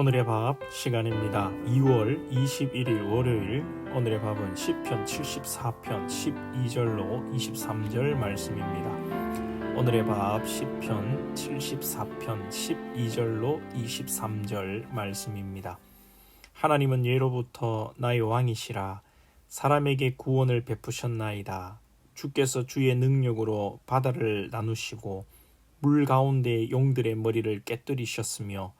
오늘의 밥 시간입니다. 2월 21일 월요일 오늘의 밥은 10편 74편 12절로 23절 말씀입니다. 오늘의 밥 10편 74편 12절로 23절 말씀입니다. 하나님은 예로부터 나의 왕이시라 사람에게 구원을 베푸셨나이다. 주께서 주의 능력으로 바다를 나누시고 물 가운데 용들의 머리를 깨뜨리셨으며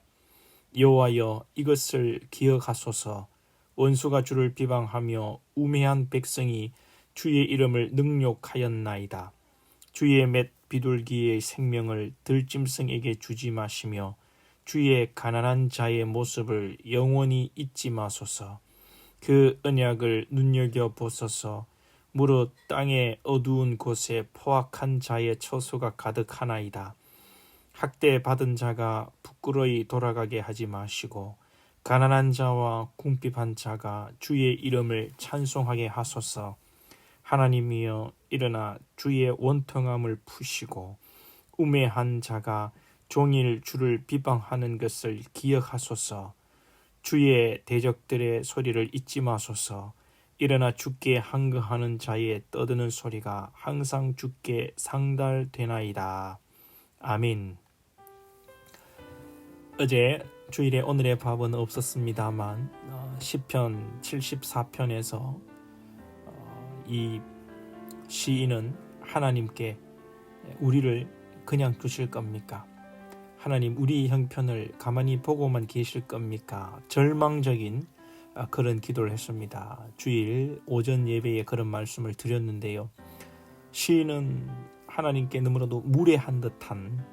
여호와여 이것을 기억하소서 원수가 주를 비방하며 우매한 백성이 주의 이름을 능욕하였나이다. 주의 맷 비둘기의 생명을 들짐승에게 주지 마시며 주의 가난한 자의 모습을 영원히 잊지 마소서. 그 언약을 눈여겨 보소서. 무릇 땅의 어두운 곳에 포악한 자의 처소가 가득하나이다. 학대 받은 자가 부끄러이 돌아가게 하지 마시고 가난한 자와 궁핍한 자가 주의 이름을 찬송하게 하소서. 하나님이여 일어나 주의 원통함을 푸시고 우매한 자가 종일 주를 비방하는 것을 기억하소서. 주의 대적들의 소리를 잊지 마소서. 일어나 주께 항거하는 자의 떠드는 소리가 항상 주께 상달되나이다. 아멘. 어제 주일에 오늘의 밥은 없었습니다만 어, 시편 74편에서 어, 이 시인은 하나님께 우리를 그냥 두실 겁니까? 하나님 우리 형편을 가만히 보고만 계실 겁니까? 절망적인 아, 그런 기도를 했습니다. 주일 오전 예배에 그런 말씀을 드렸는데요. 시인은 하나님께 너무나도 무례한 듯한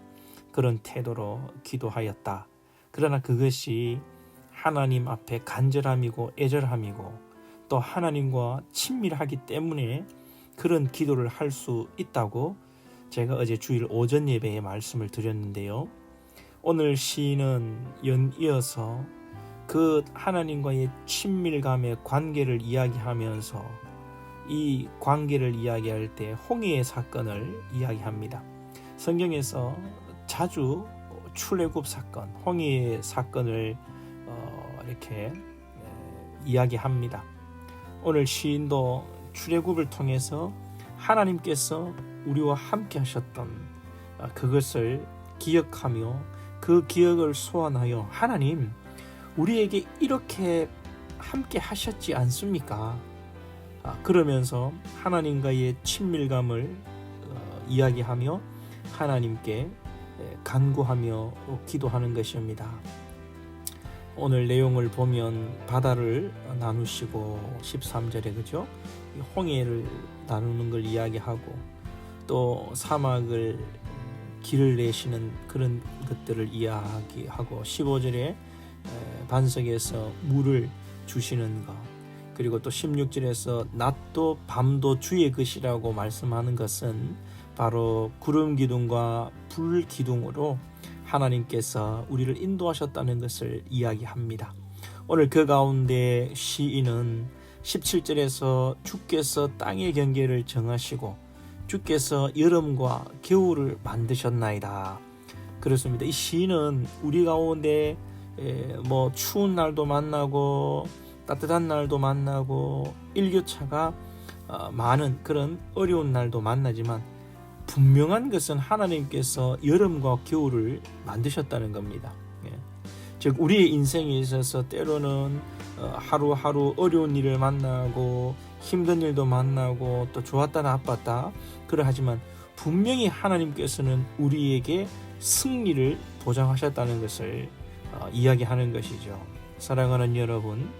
그런 태도로 기도하였다. 그러나 그것이 하나님 앞에 간절함이고 애절함이고 또 하나님과 친밀하기 때문에 그런 기도를 할 수 있다고 제가 어제 주일 오전 예배에 말씀을 드렸는데요. 오늘 시인은 연이어서 그 하나님과의 친밀감의 관계를 이야기하면서 이 관계를 이야기할 때 홍해의 사건을 이야기합니다. 성경에서 자주 출애굽 사건, 홍해의 사건을 어, 이렇게 이야기합니다. 오늘 시인도 출애굽을 통해서 하나님께서 우리와 함께 하셨던 어, 그것을 기억하며 그 기억을 소환하여 하나님 우리에게 이렇게 함께 하셨지 않습니까? 아, 그러면서 하나님과의 친밀감을 어, 이야기하며 하나님께 간구하며 기도하는 것입니다. 오늘 내용을 보면 바다를 나누시고 13절에 그죠? 홍해를 나누는 걸 이야기하고 또 사막을 길을 내시는 그런 것들을 이야기하고 15절에 반석에서 물을 주시는 것 그리고 또 16절에서 낮도 밤도 주의 것이라고 말씀하는 것은 바로 구름 기둥과 불 기둥으로 하나님께서 우리를 인도하셨다는 것을 이야기합니다. 오늘 그 가운데 시인은 17절에서 주께서 땅의 경계를 정하시고 주께서 여름과 겨울을 만드셨나이다. 그렇습니다. 이 시인은 우리 가운데 뭐 추운 날도 만나고 따뜻한 날도 만나고 일교차가 어, 많은 그런 어려운 날도 만나지만 분명한 것은 하나님께서 여름과 겨울을 만드셨다는 겁니다. 예. 즉 우리의 인생에 있어서 때로는 어, 하루하루 어려운 일을 만나고 힘든 일도 만나고 또 좋았다 나빴다 그러하지만 분명히 하나님께서는 우리에게 승리를 보장하셨다는 것을 어, 이야기하는 것이죠. 사랑하는 여러분,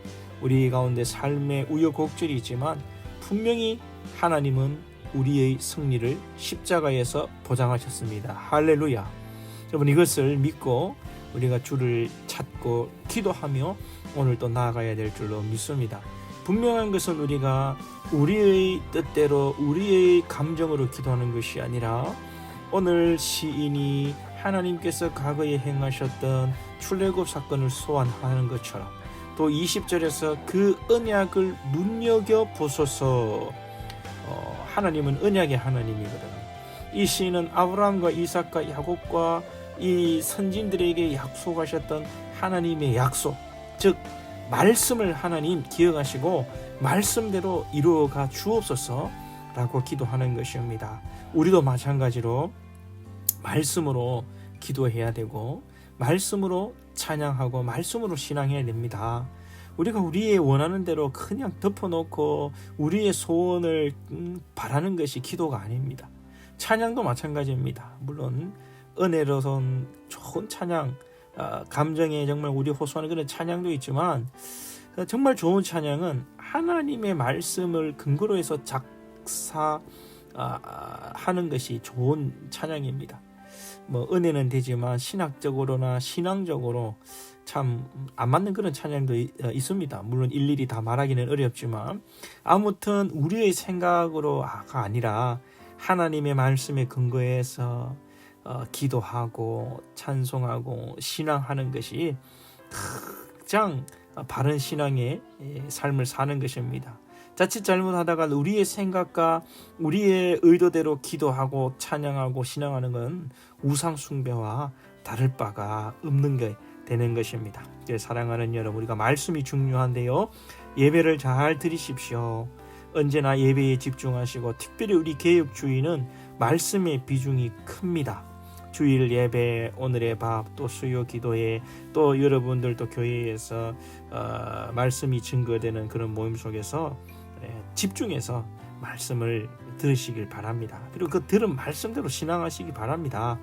우리 가운데 삶의 우여곡절이 있지만 분명히 하나님은 우리의 승리를 십자가에서 보장하셨습니다. 할렐루야. 여러분 이것을 믿고 우리가 주를 찾고 기도하며 오늘 또 나아가야 될 줄로 믿습니다. 분명한 것은 우리가 우리의 뜻대로 우리의 감정으로 기도하는 것이 아니라 오늘 시인이 하나님께서 과거에 행하셨던 출애굽 사건을 소환하는 것처럼 또 20절에서 그 언약을 눈여겨 보소서 어, 하나님은 언약의 하나님이거든요. 이 시인은 아브라함과 이삭과 야곱과 이 선진들에게 약속하셨던 하나님의 약속, 즉 말씀을 하나님 기억하시고 말씀대로 이루어가 주옵소서라고 기도하는 것입니다. 우리도 마찬가지로 말씀으로 기도해야 되고 말씀으로 찬양하고 말씀으로 신앙해야 됩니다. 우리가 우리의 원하는 대로 그냥 덮어놓고 우리의 소원을 음, 바라는 것이 기도가 아닙니다. 찬양도 마찬가지입니다. 물론 은혜로선 좋은 찬양, 아, 감정에 정말 우리 호소하는 그런 찬양도 있지만 어, 정말 좋은 찬양은 하나님의 말씀을 근거로 해서 작사 아, 하는 것이 좋은 찬양입니다. 뭐 은혜는 되지만 신학적으로나 신앙적으로 참 안 맞는 그런 찬양도 있, 어, 있습니다. 물론 일일이 다 말하기는 어렵지만 아무튼 우리의 생각으로가 아니라 하나님의 말씀에 근거해서 어, 기도하고 찬송하고 신앙하는 것이 가장 바른 신앙의 예, 삶을 사는 것입니다. 자칫 잘못하다가 우리의 생각과 우리의 의도대로 기도하고 찬양하고 신앙하는 건 우상 숭배와 다를 바가 없는 게 되는 것입니다. 사랑하는 여러분, 우리가 말씀이 중요한데요. 예배를 잘 드리십시오. 언제나 예배에 집중하시고 특별히 우리 개혁주의는 말씀의 비중이 큽니다. 주일 예배, 오늘의 밥, 또 수요 기도회, 또 여러분들도 교회에서 어, 말씀이 증거되는 그런 모임 속에서 예, 집중해서 말씀을 들으시길 바랍니다. 그리고 그 들은 말씀대로 신앙하시기 바랍니다.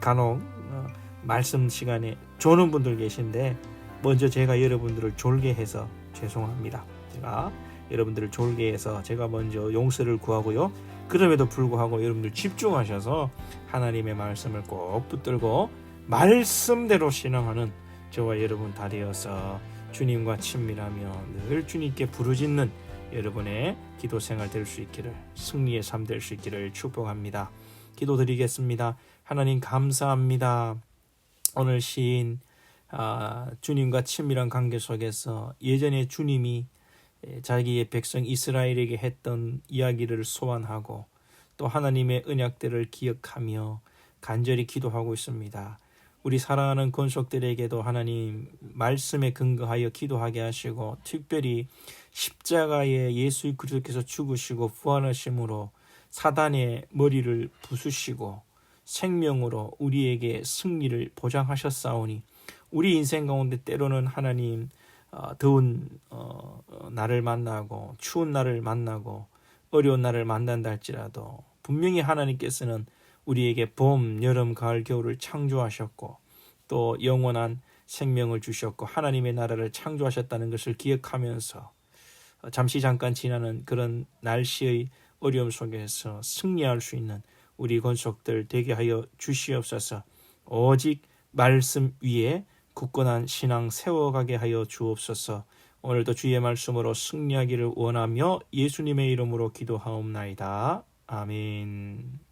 간혹 어, 말씀 시간에 조는 분들 계신데 먼저 제가 여러분들을 졸게 해서 죄송합니다. 제가 여러분들을 졸게 해서 제가 먼저 용서를 구하고요. 그럼에도 불구하고 여러분들 집중하셔서 하나님의 말씀을 꼭 붙들고 말씀대로 신앙하는 저와 여러분 다 되어서 주님과 친밀하며 늘 주님께 부르짖는 여러분의 기도 생활 될 수 있기를 승리의 삶 될 수 있기를 축복합니다. 기도드리겠습니다. 하나님 감사합니다. 오늘 시인 아, 주님과 친밀한 관계 속에서 예전에 주님이 자기의 백성 이스라엘에게 했던 이야기를 소환하고 또 하나님의 언약들을 기억하며 간절히 기도하고 있습니다. 우리 사랑하는 권속들에게도 하나님 말씀에 근거하여 기도하게 하시고 특별히 십자가에 예수 그리스도께서 죽으시고 부활하심으로 사단의 머리를 부수시고 생명으로 우리에게 승리를 보장하셨사오니 우리 인생 가운데 때로는 하나님 어, 더운 어, 날을 만나고 추운 날을 만나고 어려운 날을 만난다 할지라도 분명히 하나님께서는 우리에게 봄, 여름, 가을, 겨울을 창조하셨고 또 영원한 생명을 주셨고 하나님의 나라를 창조하셨다는 것을 기억하면서 잠시 잠깐 지나는 그런 날씨의 어려움 속에서 승리할 수 있는 우리 건속들 되게 하여 주시옵소서. 오직 말씀 위에 굳건한 신앙 세워가게 하여 주옵소서. 오늘도 주의 말씀으로 승리하기를 원하며 예수님의 이름으로 기도하옵나이다. 아멘.